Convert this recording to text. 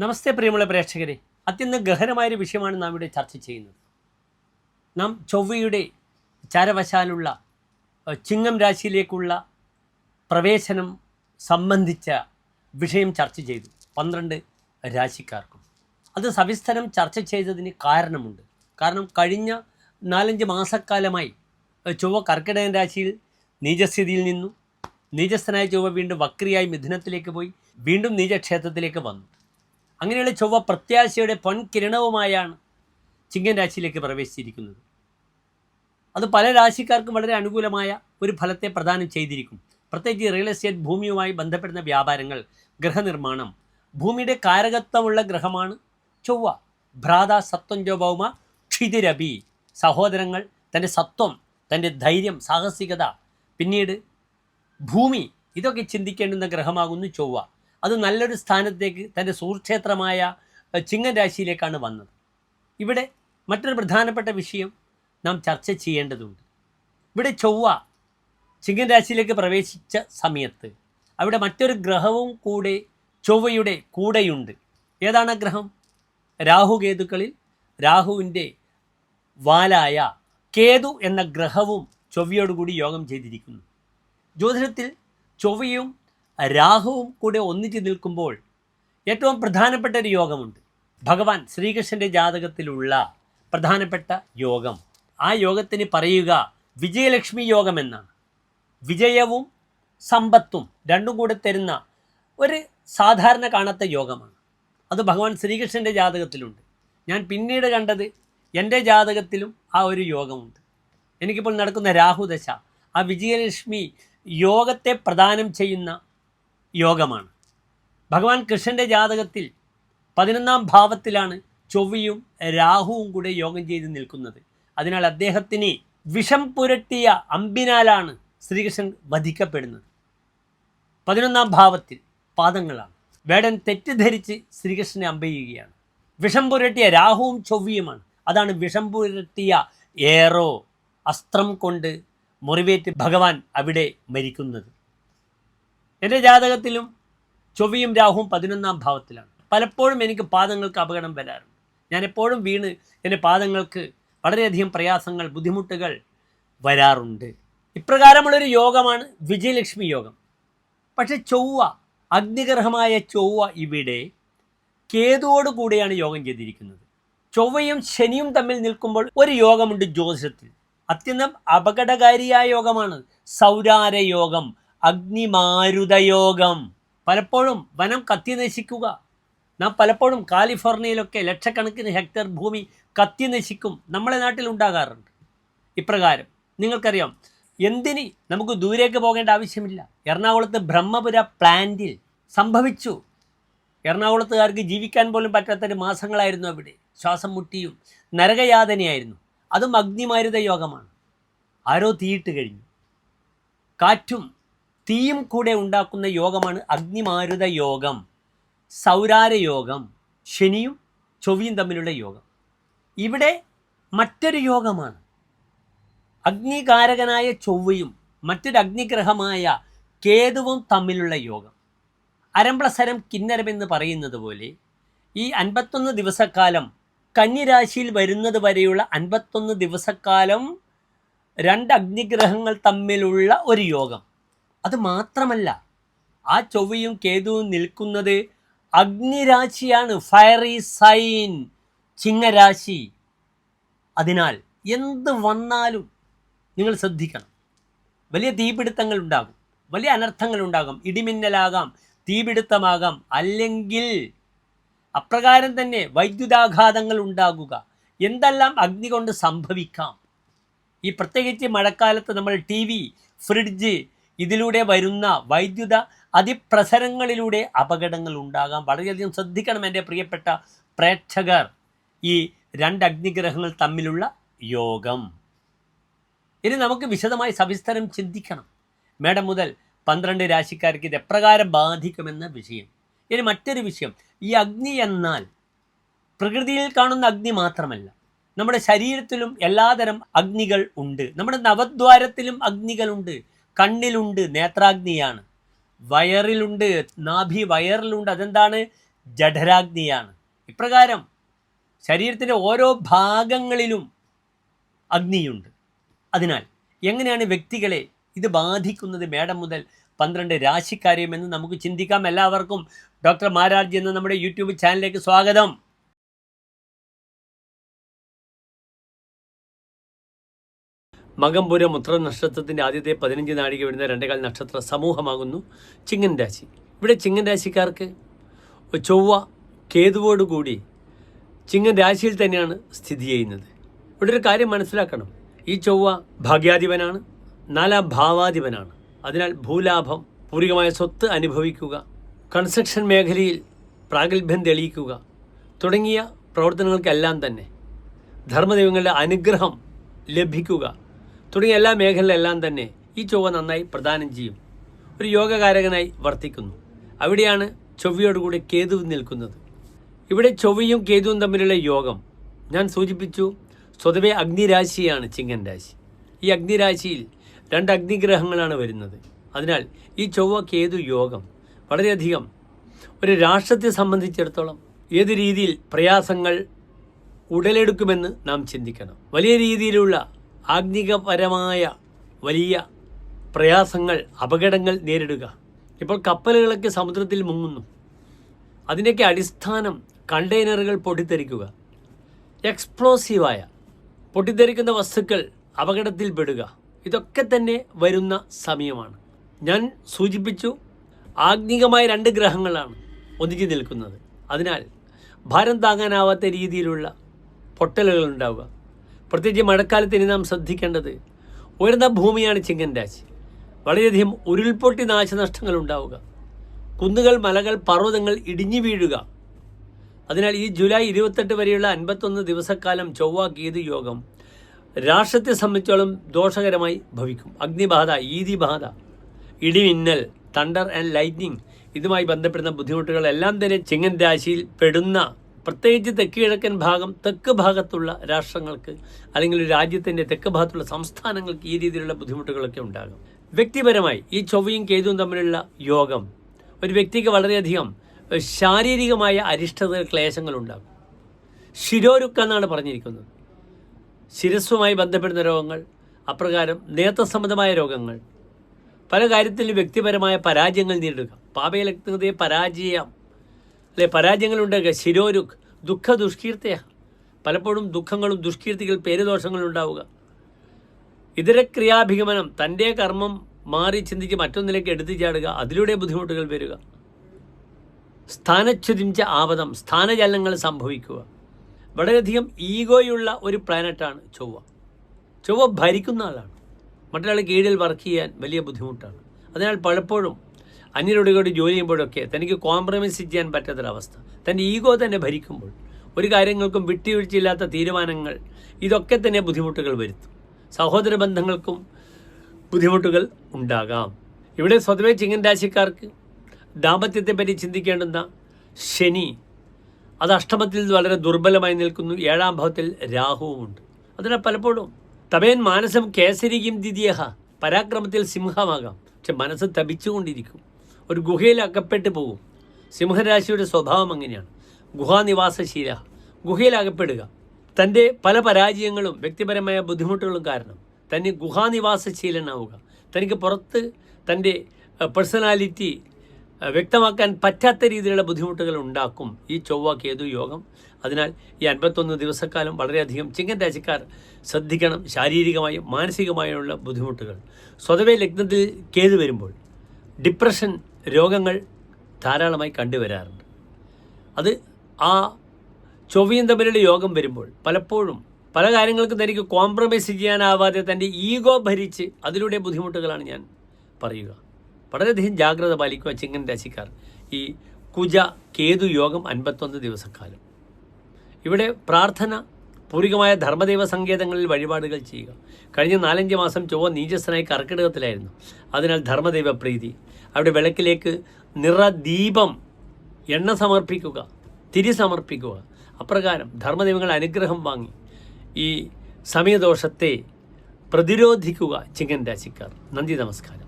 നമസ്തേ പ്രിയമുള്ള പ്രേക്ഷകരെ. അത്യന്തം ഗഹനമായൊരു വിഷയമാണ് നാം ഇവിടെ ചർച്ച ചെയ്യുന്നത്. നാം ചൊവ്വയുടെ ചാരവശാലുള്ള ചിങ്ങം രാശിയിലേക്കുള്ള പ്രവേശനം സംബന്ധിച്ച വിഷയം ചർച്ച ചെയ്തു. പന്ത്രണ്ട് രാശിക്കാർക്കും. അത് സവിസ്തരം ചർച്ച ചെയ്തതിന് കാരണമുണ്ട്. കാരണം കഴിഞ്ഞ നാലഞ്ച് മാസക്കാലമായി ചൊവ്വ കർക്കിടകൻ രാശിയിൽ നീചസ്ഥിതിയിൽ നിന്നു. നീചസ്ഥനായ ചൊവ്വ വീണ്ടും വക്രിയായി മിഥുനത്തിലേക്ക് പോയി. വീണ്ടും നീചക്ഷേത്രത്തിലേക്ക് വന്നു. അങ്ങനെയുള്ള ചൊവ്വ പ്രത്യാശയുടെ പൊൻകിരണവുമായാണ് ചിങ്ങൻ രാശിയിലേക്ക് പ്രവേശിച്ചിരിക്കുന്നത്. അത് പല രാശിക്കാർക്കും വളരെ അനുകൂലമായ ഒരു ഫലത്തെ പ്രദാനം ചെയ്തിരിക്കും. പ്രത്യേകിച്ച് റിയൽ എസ്റ്റേറ്റ് ഭൂമിയുമായി ബന്ധപ്പെടുന്ന വ്യാപാരങ്ങൾ ഗൃഹനിർമ്മാണം ഭൂമിയുടെ കാരകത്വമുള്ള ഗ്രഹമാണ് ചൊവ്വ. ഭ്രാത സത്വം ഭൗമ ക്ഷിതിരബി സഹോദരങ്ങൾ തന്റെ സത്വം തന്റെ ധൈര്യം സാഹസികത. പിന്നീട് ഭൂമി ഇതൊക്കെ ചിന്തിക്കേണ്ടുന്ന ഗ്രഹമാകുന്നു ചൊവ്വ. അത് നല്ലൊരു സ്ഥാനത്തേക്ക് തന്റെ സുഹൃക്ഷേത്രമായ ചിങ്ങൻ രാശിയിലേക്കാണ് വന്നത്. ഇവിടെ മറ്റൊരു പ്രധാനപ്പെട്ട വിഷയം നാം ചർച്ച ചെയ്യേണ്ടതുണ്ട്. ഇവിടെ ചൊവ്വ ചിങ്ങൻ രാശിയിലേക്ക് പ്രവേശിച്ച സമയത്ത് അവിടെ മറ്റൊരു ഗ്രഹവും കൂടെ ചൊവ്വയുടെ കൂടെയുണ്ട്. ഏതാണ് ഗ്രഹം? രാഹുകേതുക്കളിൽ രാഹുവിന്റെ വാലായ കേതു എന്ന ഗ്രഹവും ചൊവ്വയോടുകൂടി യോഗം ചെയ്തിരിക്കുന്നു. ജ്യോതിഷത്തിൽ ചൊവ്വയും രാഹുവും കൂടെ ഒന്നിച്ച് നിൽക്കുമ്പോൾ ഏറ്റവും പ്രധാനപ്പെട്ട ഒരു യോഗമുണ്ട്. ഭഗവാൻ ശ്രീകൃഷ്ണന്റെ ജാതകത്തിലുള്ള പ്രധാനപ്പെട്ട യോഗം. ആ യോഗത്തിന് പറയുക വിജയലക്ഷ്മി യോഗം എന്നാണ്. വിജയവും സമ്പത്തും രണ്ടും കൂടെ തരുന്ന ഒരു സാധാരണ കാണാത്ത യോഗമാണ്. അത് ഭഗവാൻ ശ്രീകൃഷ്ണന്റെ ജാതകത്തിലുണ്ട്. ഞാൻ പിന്നീട് കണ്ടത് എന്റെ ജാതകത്തിലും ആ ഒരു യോഗമുണ്ട്. എനിക്കിപ്പോൾ നടക്കുന്ന രാഹുദശ ആ വിജയലക്ഷ്മി യോഗത്തെ പ്രദാനം ചെയ്യുന്ന യോഗമാണ്. ഭഗവാൻ കൃഷ്ണന്റെ ജാതകത്തിൽ പതിനൊന്നാം ഭാവത്തിലാണ് ചൊവ്വയും രാഹുവും കൂടെ യോഗം ചെയ്ത് നിൽക്കുന്നത്. അതിനാൽ അദ്ദേഹത്തിന് വിഷം പുരട്ടിയ അമ്പിനാലാണ് ശ്രീകൃഷ്ണൻ വധിക്കപ്പെടുന്നത്. പതിനൊന്നാം ഭാവത്തിൽ പാദങ്ങളാണ്. വേടൻ തെറ്റിദ്ധരിച്ച് ശ്രീകൃഷ്ണനെ അമ്പയുകയാണ് വിഷം പുരട്ടിയ രാഹുവും ചൊവ്വയുമാണ്. അതാണ് വിഷം പുരട്ടിയ ഏറോ അസ്ത്രം കൊണ്ട് മുറിവേറ്റ് ഭഗവാൻ അവിടെ മരിക്കുന്നത്. എന്റെ ജാതകത്തിലും ചൊവ്വയും രാഹുവും പതിനൊന്നാം ഭാവത്തിലാണ്. പലപ്പോഴും എനിക്ക് പാദങ്ങൾക്ക് അപകടം വരാറുണ്ട്. ഞാൻ എപ്പോഴും വീണ് എന്റെ പാദങ്ങൾക്ക് വളരെയധികം പ്രയാസങ്ങൾ ബുദ്ധിമുട്ടുകൾ വരാറുണ്ട്. ഇപ്രകാരമുള്ളൊരു യോഗമാണ് വിജയലക്ഷ്മി യോഗം. പക്ഷെ ചൊവ്വ അഗ്നിഗ്രഹമായ ചൊവ്വ ഇവിടെ കേതുവോട് കൂടിയാണ് യോഗം ചെയ്തിരിക്കുന്നത്. ചൊവ്വയും ശനിയും തമ്മിൽ നിൽക്കുമ്പോൾ ഒരു യോഗമുണ്ട് ജ്യോതിഷത്തിൽ. അത്യന്തം അപകടകാരിയായ യോഗമാണ് സൗരാര യോഗം. അഗ്നിമാരുതയോഗം. പലപ്പോഴും വനം കത്തി നശിക്കുക നാം പലപ്പോഴും കാലിഫോർണിയയിലൊക്കെ ലക്ഷക്കണക്കിന് ഹെക്ടർ ഭൂമി കത്തി നശിക്കും നമ്മളെ നാട്ടിൽ ഉണ്ടാകാറുണ്ട്. ഇപ്രകാരം നിങ്ങൾക്കറിയാം എന്തിന് നമുക്ക് ദൂരേക്ക് പോകേണ്ട ആവശ്യമില്ല. എറണാകുളത്ത് ബ്രഹ്മപുര പ്ലാന്റിൽ സംഭവിച്ചു. എറണാകുളത്തുകാർക്ക് ജീവിക്കാൻ പോലും പറ്റാത്തൊരു മാസങ്ങളായിരുന്നു അവിടെ. ശ്വാസം മുട്ടിയും നരകയാതനയായിരുന്നു. അതും അഗ്നിമാരുത യോഗമാണ് ആരോ തീയിട്ട് കഴിഞ്ഞു. കാറ്റും തീയും കൂടെ ഉണ്ടാക്കുന്ന യോഗമാണ് അഗ്നിമാരുത യോഗം സൗരാര യോഗം ശനിയും ചൊവ്വയും തമ്മിലുള്ള യോഗം. ഇവിടെ മറ്റൊരു യോഗമാണ്. അഗ്നികാരകനായ ചൊവ്വയും മറ്റൊരു അഗ്നിഗ്രഹമായ കേതുവും തമ്മിലുള്ള യോഗം. അരംപ്ലസരം കിന്നരമെന്ന് പറയുന്നത് പോലെ ഈ അൻപത്തൊന്ന് ദിവസക്കാലം കന്നിരാശിയിൽ വരുന്നത് വരെയുള്ള അൻപത്തൊന്ന് ദിവസക്കാലം രണ്ട് അഗ്നിഗ്രഹങ്ങൾ തമ്മിലുള്ള ഒരു യോഗം. അത് മാത്രമല്ല ആ ചൊവ്വയും കേതുവും നിൽക്കുന്നത് അഗ്നിരാശിയാണ് ഫയറി സൈൻ ചിങ്ങരാശി. അതിനാൽ എന്ത് വന്നാലും നിങ്ങൾ ശ്രദ്ധിക്കണം. വലിയ തീപിടുത്തങ്ങൾ ഉണ്ടാകും വലിയ അനർത്ഥങ്ങൾ ഉണ്ടാകും ഇടിമിന്നലാകാം തീപിടുത്തമാകാം. അല്ലെങ്കിൽ അപ്രകാരം തന്നെ വൈദ്യുതാഘാതങ്ങൾ ഉണ്ടാകുക. എന്തെല്ലാം അഗ്നി കൊണ്ട് സംഭവിക്കാം? ഈ പ്രത്യേകിച്ച് മഴക്കാലത്ത് നമ്മൾ ടി വി ഫ്രിഡ്ജ് ഇതിലൂടെ വരുന്ന വൈദ്യുത അതിപ്രസരങ്ങളിലൂടെ അപകടങ്ങൾ ഉണ്ടാകാം. വളരെയധികം ശ്രദ്ധിക്കണം എന്റെ പ്രിയപ്പെട്ട പ്രേക്ഷകർ. ഈ രണ്ട് അഗ്നിഗ്രഹങ്ങൾ തമ്മിലുള്ള യോഗം. ഇനി നമുക്ക് വിശദമായി സവിസ്തരം ചിന്തിക്കണം. മേഡം മുതൽ പന്ത്രണ്ട് രാശിക്കാർക്ക് ഇത് എപ്രകാരം ബാധിക്കുമെന്ന വിഷയം. ഇനി മറ്റൊരു വിഷയം. ഈ അഗ്നി എന്നാൽ പ്രകൃതിയിൽ കാണുന്ന അഗ്നി മാത്രമല്ല. നമ്മുടെ ശരീരത്തിലും എല്ലാതരം അഗ്നികൾ ഉണ്ട്. നമ്മുടെ നവദ്വാരത്തിലും അഗ്നികളുണ്ട് കണ്ണിലുണ്ട് നേത്രാഗ്നിയാണ്. വയറിലുണ്ട് നാഭി വയറിലുണ്ട് അതെന്താണ്? ജഠരാഗ്നിയാണ്. ഇപ്രകാരം ശരീരത്തിന്റെ ഓരോ ഭാഗങ്ങളിലും അഗ്നിയുണ്ട്. അതിനാൽ എങ്ങനെയാണ് വ്യക്തികളെ ഇത് ബാധിക്കുന്നത്? മേഡം മുതൽ പന്ത്രണ്ട് രാശിക്കാരെയും എന്ന് നമുക്ക് ചിന്തിക്കാം. എല്ലാവർക്കും ഡോക്ടർ മാരാർജി എന്ന നമ്മുടെ യൂട്യൂബ് ചാനലിലേക്ക് സ്വാഗതം. മകംപുരം ഉത്ര നക്ഷത്രത്തിന്റെ ആദ്യത്തെ പതിനഞ്ച് നാഴിക വരുന്ന രണ്ടേകാൽ നക്ഷത്ര സമൂഹമാകുന്നു. ചിങ്ങൻ രാശി. ഇവിടെ ചിങ്ങൻ രാശിക്കാർക്ക് ചൊവ്വ കേതുവോടുകൂടി ചിങ്ങൻ രാശിയിൽ തന്നെയാണ് സ്ഥിതി ചെയ്യുന്നത്. ഇവിടെ ഒരു കാര്യം മനസ്സിലാക്കണം. ഈ ചൊവ്വ ഭാഗ്യാധിപനാണ് നാലാം ഭാവാധിപനാണ്. അതിനാൽ ഭൂലാഭം പൂർവികമായ സ്വത്ത് അനുഭവിക്കുക കൺസ്ട്രക്ഷൻ മേഖലയിൽ പ്രാഗൽഭ്യം തെളിയിക്കുക തുടങ്ങിയ പ്രവർത്തനങ്ങൾക്കെല്ലാം തന്നെ ധർമ്മദൈവങ്ങളുടെ അനുഗ്രഹം ലഭിക്കുക തുടങ്ങിയ എല്ലാ മേഖലയിലെല്ലാം തന്നെ ഈ ചൊവ്വ നന്നായി പ്രദാനം ചെയ്യും. ഒരു യോഗകാരകനായി വർത്തിക്കുന്നു. അവിടെയാണ് ചൊവ്വയോടുകൂടി കേതു നിൽക്കുന്നത്. ഇവിടെ ചൊവ്വയും കേതുവും തമ്മിലുള്ള യോഗം ഞാൻ സൂചിപ്പിച്ചു സ്വതവേ അഗ്നിരാശിയാണ് ചിങ്ങൻ രാശി. ഈ അഗ്നിരാശിയിൽ രണ്ട് അഗ്നിഗ്രഹങ്ങളാണ് വരുന്നത്. അതിനാൽ ഈ ചൊവ്വ കേതു യോഗം വളരെയധികം ഒരു രാഷ്ട്രത്തെ സംബന്ധിച്ചിടത്തോളം ഏത് രീതിയിൽ പ്രയാസങ്ങൾ ഉടലെടുക്കുമെന്ന് നാം ചിന്തിക്കണം. വലിയ രീതിയിലുള്ള ആഗ്നികപരമായ വലിയ പ്രയാസങ്ങൾ അപകടങ്ങൾ നേരിടുക. ഇപ്പോൾ കപ്പലുകളൊക്കെ സമുദ്രത്തിൽ മുങ്ങുന്നു. അതിന്റെയൊക്കെ അടിസ്ഥാനം കണ്ടെയ്നറുകൾ പൊട്ടിത്തെറിക്കുക. എക്സ്പ്ലോസീവായ പൊട്ടിത്തെറിക്കുന്ന വസ്തുക്കൾ അപകടത്തിൽ പെടുക. ഇതൊക്കെ തന്നെ വരുന്ന സമയമാണ്. ഞാൻ സൂചിപ്പിച്ചു ആഗ്നികമായ രണ്ട് ഗ്രഹങ്ങളാണ് ഒന്നിച്ചു നിൽക്കുന്നത്. അതിനാൽ ഭാരം താങ്ങാനാവാത്ത രീതിയിലുള്ള പൊട്ടലുകൾ ഉണ്ടാവുക. പ്രത്യേകിച്ച് മഴക്കാലത്ത് ഇനി നാം ശ്രദ്ധിക്കേണ്ടത് ഉയർന്ന ഭൂമിയാണ് ചിങ്ങൻ രാശി. വളരെയധികം ഉരുൾപൊട്ടി നാശനഷ്ടങ്ങൾ ഉണ്ടാവുക കുന്നുകൾ മലകൾ പർവതങ്ങൾ ഇടിഞ്ഞു വീഴുക. അതിനാൽ ഈ ജൂലൈ ഇരുപത്തെട്ട് വരെയുള്ള അൻപത്തൊന്ന് ദിവസക്കാലം ചൊവ്വ ഗീതി യോഗം രാഷ്ട്രത്തെ സംബന്ധിച്ചോളം ദോഷകരമായി ഭവിക്കും. അഗ്നിബാധ ഈതിബാധ ഇടിമിന്നൽ തണ്ടർ ആൻഡ് ലൈറ്റ്നിങ് ഇതുമായി ബന്ധപ്പെടുന്ന ബുദ്ധിമുട്ടുകളെല്ലാം തന്നെ ചിങ്ങൻ രാശിയിൽ പെടുന്ന പ്രത്യേകിച്ച് തെക്ക് കിഴക്കൻ ഭാഗം തെക്ക് ഭാഗത്തുള്ള രാഷ്ട്രങ്ങൾക്ക് അല്ലെങ്കിൽ രാജ്യത്തിന്റെ തെക്ക് ഭാഗത്തുള്ള സംസ്ഥാനങ്ങൾക്ക് ഈ രീതിയിലുള്ള ബുദ്ധിമുട്ടുകളൊക്കെ ഉണ്ടാകും. വ്യക്തിപരമായി ഈ ചൊവ്വയും കേതുവും തമ്മിലുള്ള യോഗം ഒരു വ്യക്തിക്ക് വളരെയധികം ശാരീരികമായ അരിഷ്ടത ക്ലേശങ്ങൾ ഉണ്ടാകും. ശിരോരുക്ക എന്നാണ് പറഞ്ഞിരിക്കുന്നത്. ശിരസ്സുമായി ബന്ധപ്പെടുന്ന രോഗങ്ങൾ അപ്രകാരം നേത്രസംബന്ധമായ രോഗങ്ങൾ പല കാര്യത്തിലും വ്യക്തിപരമായ പരാജയങ്ങൾ നേരിടുക. പാപയലഗ്നതയെ പരാജയം അല്ലെ പരാജയങ്ങളുണ്ടാകുക ശിരോരുഖ് ദുഃഖ ദുഷ്കീർത്തയാ. പലപ്പോഴും ദുഃഖങ്ങളും ദുഷ്കീർത്തികൾ പേരുദോഷങ്ങളും ഉണ്ടാവുക. ഇതര ക്രിയാഭിഗമനം തന്റെ കർമ്മം മാറി ചിന്തിച്ച് മറ്റൊന്നിലേക്ക് എടുത്തു ചാടുക. അതിലൂടെ ബുദ്ധിമുട്ടുകൾ വരിക. സ്ഥാനച്യുതിഞ്ച ആപദം സ്ഥാനചലനങ്ങൾ സംഭവിക്കുക. വളരെയധികം ഈഗോയുള്ള ഒരു പ്ലാനറ്റാണ് ചൊവ്വ. ചൊവ്വ ഭരിക്കുന്ന ആളാണ്. മറ്റൊരാൾ കീഴിൽ വർക്ക് ചെയ്യാൻ വലിയ ബുദ്ധിമുട്ടാണ്. അതിനാൽ പലപ്പോഴും അന്യരോട് കൂടി ജോലി ചെയ്യുമ്പോഴൊക്കെ തനിക്ക് കോംപ്രമൈസ് ചെയ്യാൻ പറ്റാത്തൊരവസ്ഥ. തന്റെ ഈഗോ തന്നെ ഭരിക്കുമ്പോൾ ഒരു കാര്യങ്ങൾക്കും വിട്ടുവീഴ്ചയില്ലാത്ത തീരുമാനങ്ങൾ ഇതൊക്കെ തന്നെ ബുദ്ധിമുട്ടുകൾ വരുത്തും. സഹോദര ബന്ധങ്ങൾക്കും ബുദ്ധിമുട്ടുകൾ ഉണ്ടാകാം. ഇവിടെ സ്വതവേ ചിങ്ങൻ രാശിക്കാർക്ക് ദാമ്പത്യത്തെപ്പറ്റി ചിന്തിക്കേണ്ടുന്ന ശനി അത് അഷ്ടമത്തിൽ വളരെ ദുർബലമായി നിൽക്കുന്നു. ഏഴാം ഭാവത്തിൽ രാഹുവുമുണ്ട്. അതിനാൽ പലപ്പോഴും തമയൻ മാനസം കേസരിക്കും ദിദിയഹ പരാക്രമത്തിൽ സിംഹമാകാം. പക്ഷെ മനസ്സ് തപിച്ചുകൊണ്ടിരിക്കും. ഒരു ഗുഹയിൽ അകപ്പെട്ട് പോകും. സിംഹരാശിയുടെ സ്വഭാവം അങ്ങനെയാണ്. ഗുഹാനിവാസശീല. ഗുഹയിൽ അകപ്പെടുക. തന്റെ പല പരാജയങ്ങളും വ്യക്തിപരമായ ബുദ്ധിമുട്ടുകളും കാരണം തന്നെ ഗുഹാനിവാസശീലനാവുക. തനിക്ക് പുറത്ത് തന്റെ പേഴ്സണാലിറ്റി വ്യക്തമാക്കാൻ പറ്റാത്ത രീതിയിലുള്ള ബുദ്ധിമുട്ടുകൾ ഉണ്ടാക്കും ഈ ചൊവ്വ കേതു യോഗം. അതിനാൽ ഈ അൻപത്തൊന്ന് ദിവസക്കാലം വളരെയധികം ചിങ്ങൻ രാശിക്കാർ ശ്രദ്ധിക്കണം ശാരീരികമായും മാനസികമായുള്ള ബുദ്ധിമുട്ടുകൾ. സ്വതവേ ലഗ്നത്തിൽ കേതു വരുമ്പോൾ ഡിപ്രഷൻ രോഗങ്ങൾ ധാരാളമായി കണ്ടുവരാറുണ്ട്. അത് ആ ചൊവ്വയും തമ്മിലുള്ള യോഗം വരുമ്പോൾ പലപ്പോഴും പല കാര്യങ്ങൾക്കും തനിക്ക് കോംപ്രമൈസ് ചെയ്യാനാവാതെ തന്റെ ഈഗോ ഭരിച്ച് അതിലൂടെ ബുദ്ധിമുട്ടുകളാണ് ഞാൻ പറയുക. വളരെയധികം ജാഗ്രത പാലിക്കുക ചിങ്ങൻ രാശിക്കാർ. ഈ കുജ കേതു യോഗം അൻപത്തൊന്ന് ദിവസക്കാലം. ഇവിടെ പ്രാർത്ഥന പൂർവികമായ ധർമ്മദൈവ സങ്കേതങ്ങളിൽ വഴിപാടുകൾ ചെയ്യുക. കഴിഞ്ഞ നാലഞ്ച് മാസം ചൊവ്വ നീചസ്സനായി കർക്കിടകത്തിലായിരുന്നു. അതിനാൽ ധർമ്മദൈവ പ്രീതി. അവിടെ വിളക്കിലേക്ക് നിറദീപം എണ്ണ സമർപ്പിക്കുക തിരി സമർപ്പിക്കുക. അപ്രകാരം ധർമ്മദൈവങ്ങൾ അനുഗ്രഹം വാങ്ങി. ഈ സമയദോഷത്തെ പ്രതിരോധിക്കുക ചിങ്ങൻ രാശിക്കാർ. നന്ദി നമസ്കാരം.